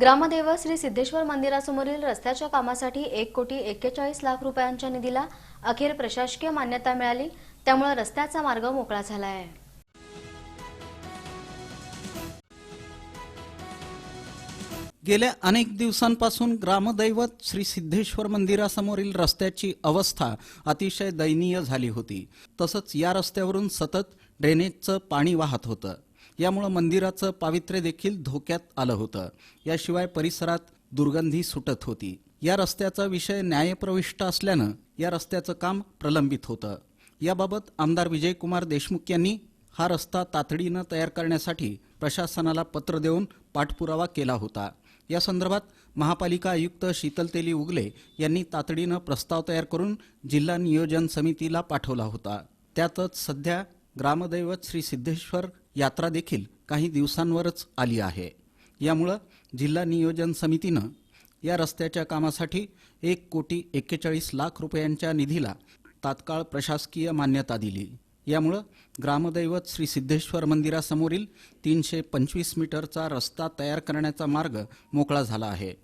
ग्रामदेव श्री सिद्धेश्वर मंदिरासमोरील रस्त्याच्या कामासाठी एक कोटी एक्केचाळीस लाख रुपयांच्या निधीला अखेर प्रशासकीय मान्यता मिळाली. त्यामुळे रस्त्याचा मार्ग मोकळा झाला आहे गेल्या अनेक दिवसांपासून ग्रामदैवत श्री सिद्धेश्वर मंदिरासमोरील रस्त्याची अवस्था अतिशय दयनीय झाली होती. तसंच या रस्त्यावरून सतत ड्रेनेजचं पाणी वाहत होतं. यामुळं मंदिराचं पावित्र्य देखील धोक्यात आलं होतं. याशिवाय परिसरात दुर्गंधी सुटत होती. या रस्त्याचा विषय न्यायप्रविष्ट असल्यानं या रस्त्याचं काम प्रलंबित होतं. याबाबत आमदार विजयकुमार देशमुख यांनी हा रस्ता तातडीनं तयार करण्यासाठी प्रशासनाला पत्र देऊन पाठपुरावा केला होता. या संदर्भात महापालिका आयुक्त शीतलतेली उगले यांनी तातडीनं प्रस्ताव तयार करून जिल्हा नियोजन समितीला पाठवला होता. त्यातच सध्या ग्रामदैवत श्री सिद्धेश्वर यात्रा देखील काही दिवसांवरच आली आहे. यामुळं जिल्हा नियोजन समितीनं या रस्त्याच्या कामासाठी एक कोटी एक्केचाळीस लाख रुपयांच्या निधीला तात्काळ प्रशासकीय मान्यता दिली. यामुळं ग्रामदैवत श्री सिद्धेश्वर मंदिरासमोरील तीनशे पंचवीस मीटरचा रस्ता तयार करण्याचा मार्ग मोकळा झाला आहे.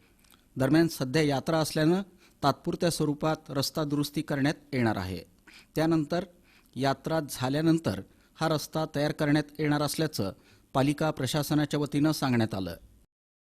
दरम्यान सध्या यात्रा असल्यानं तात्पुरत्या स्वरूपात रस्ता दुरुस्ती करण्यात येणार आहे. त्यानंतर यात्रा झाल्यानंतर हा रस्ता तयार करण्यात येणार असल्याचं पालिका प्रशासनाच्या वतीनं सांगण्यात आलं.